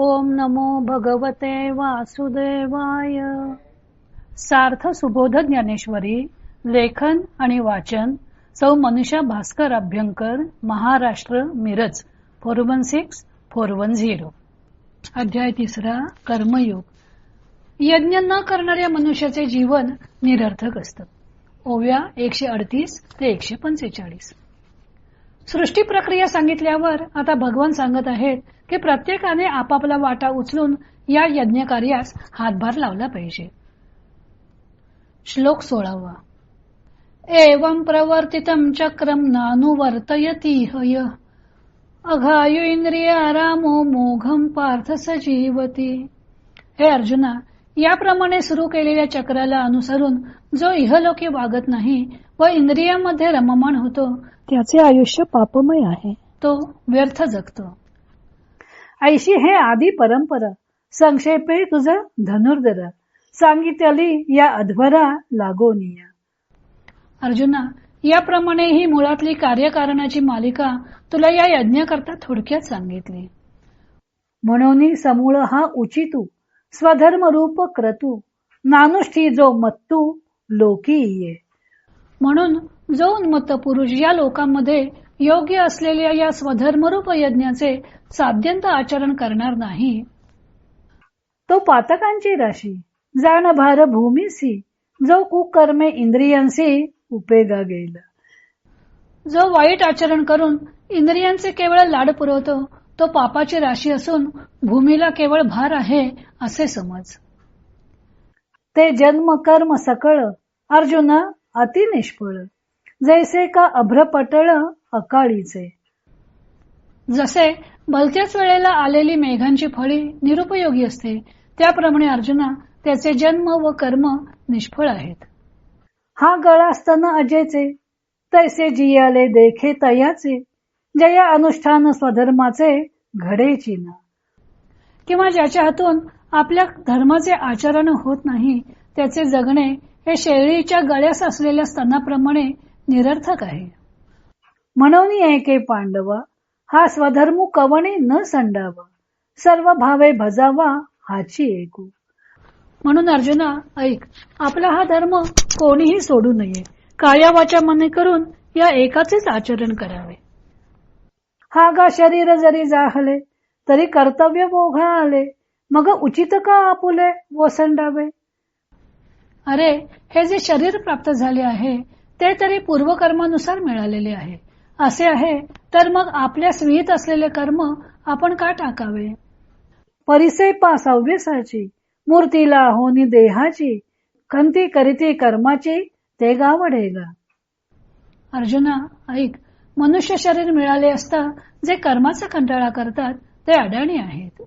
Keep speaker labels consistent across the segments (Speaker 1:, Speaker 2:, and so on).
Speaker 1: ओम नमो भगवते वासुदेवाय. सार्थ सुबोध ज्ञानेश्वरी लेखन आणि वाचन Sau Manisha Bhaskar Abhyankar Maharashtra Miraj four one six four one zero. अध्याय तिसरा कर्मयोग. यज्ञ न करणाऱ्या मनुष्याचे जीवन निरर्थक असतं. ओव्या एकशे अडतीस ते एकशे पंचेचाळीस. सृष्टी प्रक्रिया सांगितल्यावर आता भगवान सांगत आहेत की प्रत्येकाने आपापला वाटा उचलून या यज्ञ कार्यास हातभार लावला पाहिजे. श्लोक सोळावा. एवं प्रवर्तितम चक्रम नानुवर्तयती हय. अघायु इंद्रियारामो मोघम पार्थ सजीवती. हे अर्जुना याप्रमाणे सुरू केलेल्या चक्राला अनुसरून जो इहलोकी वागत नाही व इंद्रियामध्ये रममाण होतो. त्याचे आयुष्य पापमय आहे. तो व्यर्थ जगतो. ऐशी हे आदी परंपरा. संक्षेपे तुझ धनुर्धर. सांगितली या अध्वरा लागोनिया. अर्जुना याप्रमाणे ही मुळातली कार्यकारणाची मालिका तुला या यज्ञाकरता थोडक्यात सांगितली. म्हणून समूळ हा उचितू स्वधर्म रूप क्रतू. नानुष्ठी जो मत्तू लोकी ये. म्हणून जो उन्मत्त पुरुष या लोकांमध्ये योग्य असलेल्या या स्वधर्मरूप यज्ञाचे साध्यंत आचरण करणार नाही. तो पातकांची राशी जाण भार भूमीसी जो कुकर्मे इंद्रियांशी उपेगा गेला. जो वाईट आचरण करून इंद्रियांचे केवळ लाड पुरवतो तो पापाची राशी असून भूमीला केवळ भार आहे असे समज. ते जन्म कर्म सकळ अर्जुन अति निष्फळ. जैसे का अभ्रपटळ अकाळीचे. जसे भलत्याच वेळेला आलेली मेघांची फळी निरुपयोगी असते त्याप्रमाणे अर्जुना त्याचे जन्म व कर्म निष्फळ आहेत. हा गळा स्तन अजेचे तैसे जियाले देखे तयाचे जया अनुष्ठान स्वधर्माचे घडेची ना किंवा ज्याच्या हातून आपल्या धर्माचे आचरण होत नाही त्याचे जगणे हे शेळीच्या गळ्यास असलेल्या स्तनाप्रमाणे निरर्थक आहे. म्हणून एके पांडवा हा स्वधर्म कवणे न संडावा सर्व भावे भजावा हाची ऐकू म्हणून अर्जुना ऐक आपला हा धर्म कोणीही सोडू नये काया वाचा मने करून या एकाचेच आचरण करावे. हा गा शरीर जरी जाहले तरी कर्तव्य बोघा आले मग उचित का आपुले वसंडावे? अरे हे जे शरीर प्राप्त झाले आहे ते तरी पूर्वकर्मानुसार मिळालेले आहे. असे आहे तर मग आपल्या स्वीत असलेले कर्म आपण का टाकावे? परिसे पासव्यसाची मूर्तीला होनी देहाची खंती करीती कर्माची ते गावडेगा अर्जुना ऐक मनुष्य शरीर मिळाले असता जे कर्माचा कंटाळा करतात ते अडाणी आहेत.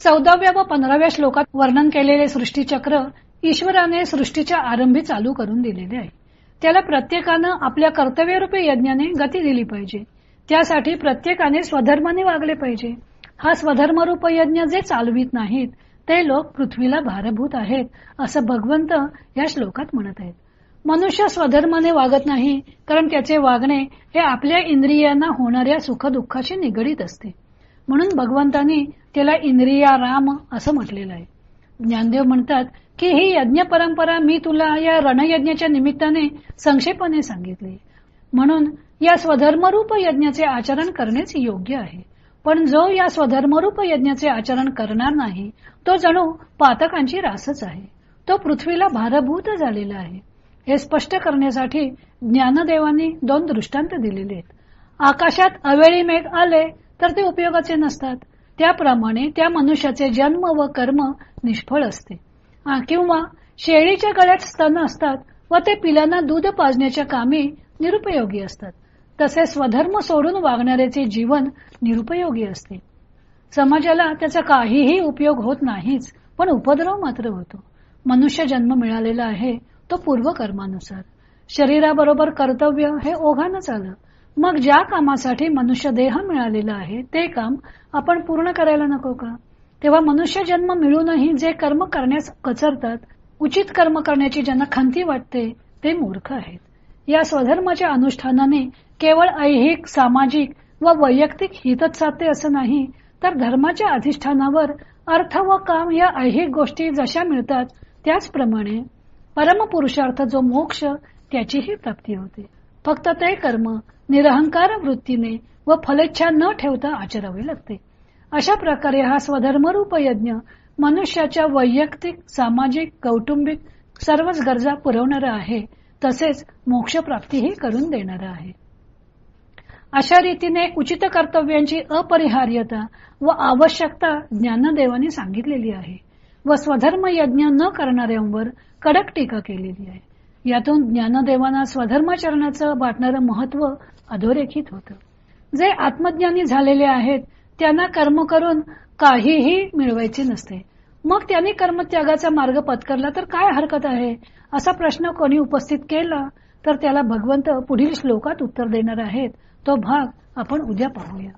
Speaker 1: चौदाव्या व पंधराव्या श्लोकात वर्णन केलेले सृष्टीचक्र ईश्वराने सृष्टीच्या आरंभी चालू करून दिलेले आहे. त्याला प्रत्येकानं आपल्या कर्तव्यरूपी यज्ञाने गती दिली पाहिजे. त्यासाठी प्रत्येकाने स्वधर्माने वागले पाहिजे. हा स्वधर्मरूप यज्ञ जे चालवित नाहीत ते लोक पृथ्वीला भारभूत आहेत असं भगवंत या श्लोकात म्हणत आहेत. मनुष्य स्वधर्माने वागत नाही कारण त्याचे वागणे हे आपल्या इंद्रियांना होणाऱ्या सुखदुःखाशी निगडीत असते. म्हणून भगवंतांनी त्याला इंद्रिया राम असं म्हटलेलं आहे. ज्ञानदेव म्हणतात की ही यज्ञ परंपरा मी तुला या रणयज्ञाच्या निमित्ताने संक्षेपाने सांगितली. म्हणून या स्वधर्मरूप यज्ञाचे आचरण करणेच योग्य आहे. पण जो या स्वधर्मरूप यज्ञाचे आचरण करणार नाही तो जणू पातकांची रासच आहे. तो पृथ्वीला भारभूत झालेला आहे. हे स्पष्ट करण्यासाठी ज्ञानदेवांनी दोन दृष्टांत दिलेले आहेत. आकाशात अवेळी मेघ आले तर ते उपयोगाचे नसतात. त्याप्रमाणे त्या मनुष्याचे जन्म व कर्म निष्फळ असते. किंवा शेळीच्या गळ्यात स्तन असतात व ते पिलांना दूध पाजण्याच्या कामी निरुपयोगी असतात. तसे स्वधर्म सोडून वागणाऱ्याचे जीवन निरुपयोगी असते. समाजाला त्याचा काहीही उपयोग होत नाहीच पण उपद्रव मात्र होतो. मनुष्य जन्म मिळालेला आहे तो पूर्व कर्मानुसार शरीराबरोबर कर्तव्य हे ओघानच आलं. मग ज्या कामासाठी मनुष्य देह मिळालेला आहे ते काम आपण पूर्ण करायला नको का? तेव्हा मनुष्य जन्म मिळूनही जे कर्म करण्यास कचरतात उचित कर्म करण्याची ज्यांना खंती वाटते ते मूर्ख आहेत. या स्वधर्माच्या अनुष्ठानाने केवळ ऐहिक सामाजिक व वैयक्तिक हितच साधते असं नाही तर धर्माच्या अधिष्ठानावर अर्थ व काम या ऐहिक गोष्टी जशा मिळतात त्याचप्रमाणे परमपुरुषार्थ जो मोक्ष त्याचीही प्राप्ती होते. फक्त ते कर्म निरहंकार वृत्तीने व फलेच्छा न ठेवता आचरावे लागते. अशा प्रकारे हा स्वधर्मरूप यज्ञ मनुष्याच्या वैयक्तिक सामाजिक कौटुंबिक सर्वच गरजा पुरवणारा आहे तसेच मोक्षप्राप्तीही करून देणारा आहे. अशा रीतीने उचित कर्तव्यांची अपरिहार्यता व आवश्यकता ज्ञानदेवाने सांगितलेली आहे व स्वधर्म यज्ञ न करणाऱ्यांवर कडक टीका केलेली आहे. यातून ज्ञानदेवांना स्वधर्माचरणाचं वाटणारं महत्त्व अधोरेखित होतं. जे आत्मज्ञानी झालेले आहेत त्यांना कर्म करून काहीही मिळवायचे नसते. मग त्यांनी कर्मत्यागाचा मार्ग पत्करला तर काय हरकत आहे? असा प्रश्न कोणी उपस्थित केला तर त्याला भगवंत पुढील श्लोकात उत्तर देणार आहेत. तो भाग आपण उद्या पाहूया.